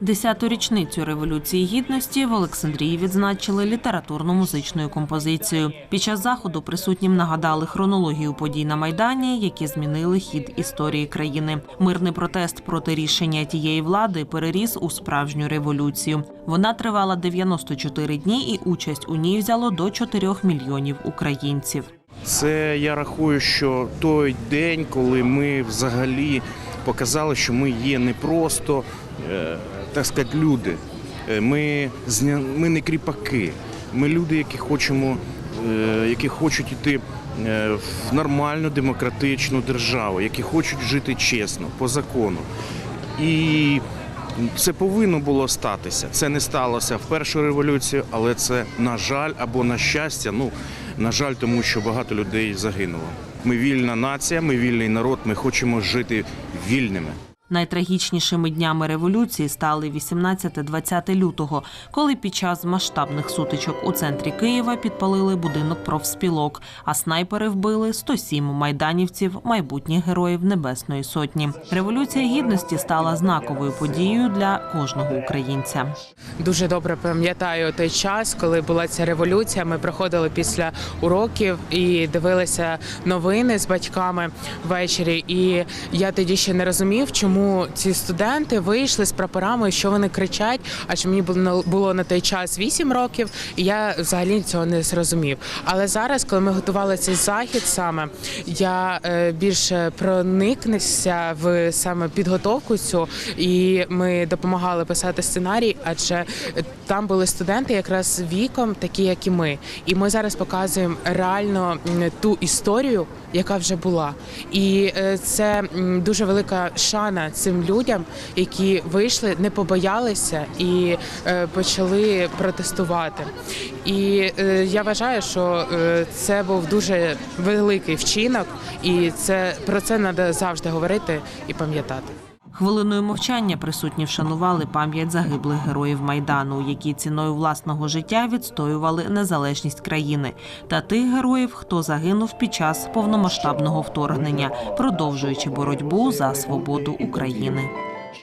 Десяту річницю революції гідності в Олександрії відзначили літературно-музичною композицією. Під час заходу присутнім нагадали хронологію подій на майдані, які змінили хід історії країни. Мирний протест проти рішення тієї влади переріс у справжню революцію. Вона тривала 94 дні, і участь у ній взяло до 4 мільйонів українців. Це я рахую, що той день, коли ми взагалі показали, що ми є не просто, е, так сказати, люди. Е, Ми, ми не кріпаки. Ми люди, які хочемо, е, які хочуть йти в нормальну демократичну державу, які хочуть жити чесно, по закону. І це повинно було статися. Це не сталося в першу революцію, але це на жаль або на щастя. Ну на жаль, тому що багато людей загинуло. Ми вільна нація, ми вільний народ. Ми хочемо жити вільними. Найтрагічнішими днями революції стали 18-20 лютого, коли під час масштабних сутичок у центрі Києва підпалили будинок профспілок, а снайпери вбили 107 майданівців, майбутніх героїв Небесної Сотні. Революція гідності стала знаковою подією для кожного українця. Дуже добре пам'ятаю той час, коли була ця революція. Ми приходили після уроків і дивилися новини з батьками ввечері. І я тоді ще не розумів, чому ці студенти вийшли з прапорами, що вони кричать. Адже мені було на той час 8 років, і я взагалі цього не зрозумів. Але зараз, коли ми готували цей захід, саме я е, більше проникнувся в саме підготовку цю, і ми допомагали писати сценарій, адже там були студенти якраз віком, такі як і ми. І ми зараз показуємо реально ту історію, яка вже була. І е, це дуже велика шана цим людям, які вийшли, не побоялися і е, почали протестувати. І е, я вважаю, що е, це був дуже великий вчинок, і це про це треба завжди говорити і пам'ятати. Хвилиною мовчання присутні вшанували пам'ять загиблих героїв майдану, які ціною власного життя відстоювали незалежність країни, та тих героїв, хто загинув під час повномасштабного вторгнення, продовжуючи боротьбу за свободу України.